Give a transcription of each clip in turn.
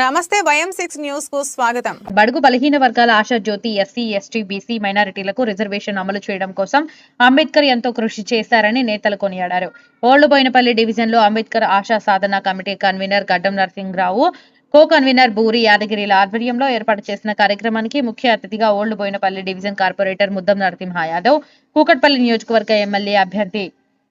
నమస్తే వయం సిక్స్ న్యూస్కు స్వాగతం. బడుగు బలహీన వర్గాల Asha Jyothi SC ST BC మైనారిటీలకు రిజర్వేషన్ అమలు చేయడం కోసం అంబేద్కర్ ఎంతో కృషి చేశారని నేతలు కొనియాడారు. ఓల్డ్ బోయినపల్లి డివిజన్లో Ambedkar Asha Sadhana committee convener Gaddam Narasimharao co convener బూరి యాదగిరిల ఆధ్వర్యంలో ఏర్పాటు చేసిన కార్యక్రమానికి ముఖ్య అతిథిగా old Boinpally division corporator Muddam Narasimha Yadav Kukatpally నియోజకవర్గ ఎమ్మెల్యే అభ్యర్థి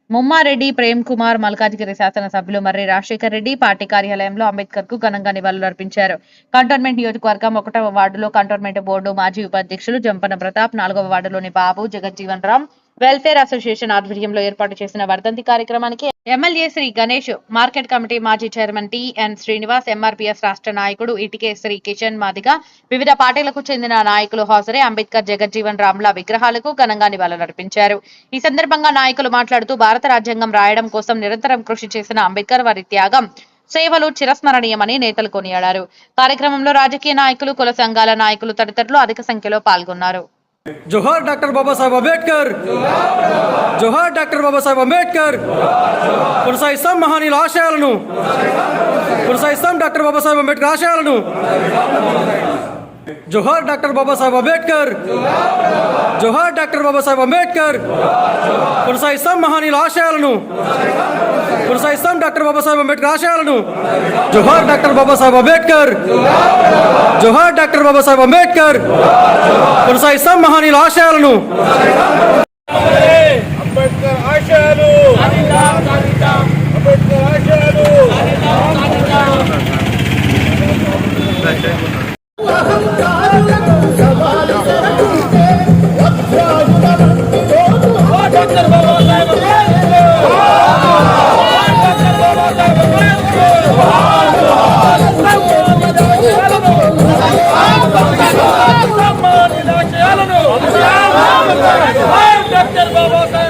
ముమ్మారెడ్డి ప్రేమ్ కుమార్ మల్కాజ్గిరి శాసనసభ్యులు మర్రి రాజశేఖర్ రెడ్డి పార్టీ కార్యాలయంలో అంబేద్కర్కు ఘనంగా నివాళులర్పించారు కంటోన్మెంట్ నియోజకవర్గం ఒకటవ వార్డులో కంటోన్మెంట్ బోర్డు మాజీ ఉపాధ్యక్షులు జంపన ప్రతాప్ నాలుగవ వార్డులోని బాబు జగజ్జీవన్ రామ్ వెల్ఫేర్ అసోసియేషన్ ఆధ్వర్యంలో ఏర్పాటు చేసిన వర్ధంతి కార్యక్రమానికి MLA Shri Ganesh market committee మాజీ చైర్మన్ టిఎన్ శ్రీనివాస్ ఎంఆర్పీఎస్ రాష్ట్ర నాయకుడు ఇటికే శ్రీ కిషన్ మాదిగ వివిధ పార్టీలకు చెందిన నాయకులు హాజరై అంబేద్కర్ జగజ్జీవన్ రామ్ల విగ్రహాలకు ఘనంగా నివాళులర్పించారు. ఈ సందర్భంగా నాయకులు మాట్లాడుతూ భారత రాజ్యాంగం రాయడం కోసం నిరంతరం కృషి చేసిన అంబేద్కర్ వారి త్యాగం సేవలు చిరస్మరణీయమని నేతలు కొనియాడారు. కార్యక్రమంలో రాజకీయ నాయకులు కుల సంఘాల నాయకులు తదితరులు అధిక సంఖ్యలో పాల్గొన్నారు. జోహార్ డాక్టర్ బాబాసాహెబ్ అంబేద్కర్. జోహార్ డాక్టర్ బాబాసాహెబ్ అంబేద్కర్. కొనసాగిస్తాం మహానీయుల ఆశయాలను. కొనసాగిస్తాం డాక్టర్ బాబాసాహెబ్ అంబేద్కర్ ఆశయాలను. జోహార్ డాక్టర్ బాబాసాహెబ్ అంబేద్కర్. జోహార్ డాక్టర్ బాబాసాహెబ్ అంబేద్కర్. కొనసాగిస్తాం మహానీయుల ఆశయాలను. కొనసాగిస్తాం డాక్టర్ బాబాసాహెబ్ అంబేద్కర్ ఆశయాలను. జోహార్ డాక్టర్ బాబాసాహెబ్ అంబేద్కర్. జోహార్ డాక్టర్ బాబాసాహెబ్ అంబేద్కర్. కొనసాగిస్తాం మహానీయుల ఆశయాలను అంబేద్కర్ ఆశయాలు అంబేద్కర్ ఆశయాలు డాక్టర్ బాబాసాహెబ్